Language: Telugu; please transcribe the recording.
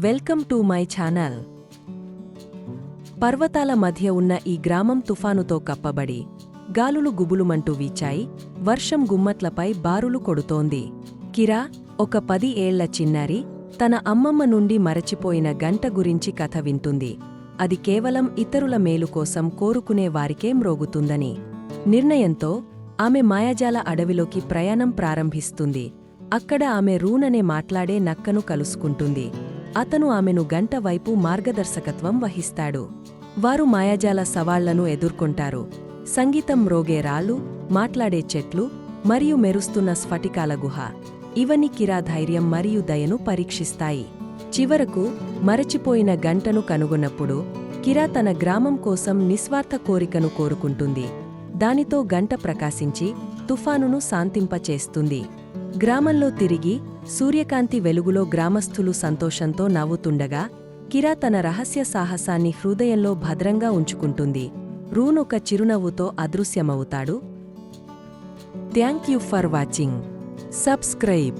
Welcome to my channel. పర్వతాల మధ్య ఉన్న ఈ గ్రామం తుఫానుతో కప్పబడి గాలులు గుబులుమంటూ వీచాయి వర్షం గుమ్మట్లపై బారులు కొడుతోంది. కిరా ఒక పది ఏళ్ళ చిన్నారి తన అమ్మమ్మ నుండి మరచిపోయిన గంట గురించి కథ వింటుంది. అది కేవలం ఇతరుల మేలు కోసం కోరుకునే వారికే మ్రోగుతుందని. నిర్ణయంతో ఆమె మాయాజాల అడవిలోకి ప్రయాణం ప్రారంభిస్తుంది. అక్కడ ఆమె రూననే మాట్లాడే నక్కను కలుసుకుంటుంది. అతను ఆమెను గంట వైపు మార్గదర్శకత్వం వహిస్తాడు. వారు మాయాజాల సవాళ్ళను ఎదుర్కొంటారు. సంగీతం రోగే రాళ్ళు మాట్లాడే చెట్లు మరియు మెరుస్తున్న స్ఫటికాల గుహ. ఇవన్నీ కిరా ధైర్యం మరియు దయను పరీక్షిస్తాయి. చివరకు మరచిపోయిన గంటను కనుగొన్నప్పుడు కిరా తన గ్రామం కోసం నిస్వార్థ కోరికను కోరుకుంటుంది. దానితో గంట ప్రకాశించి తుఫానును శాంతింపచేస్తుంది. గ్రామంలో తిరిగి సూర్యకాంతి వెలుగులో గ్రామస్థులు సంతోషంతో నవ్వుతుండగా కిరా తన రహస్య సాహసాన్ని హృదయంలో భద్రంగా ఉంచుకుంటుంది. రూన్ ఒక చిరునవ్వుతో అదృశ్యమవుతాడు. Thank you for watching. Subscribe.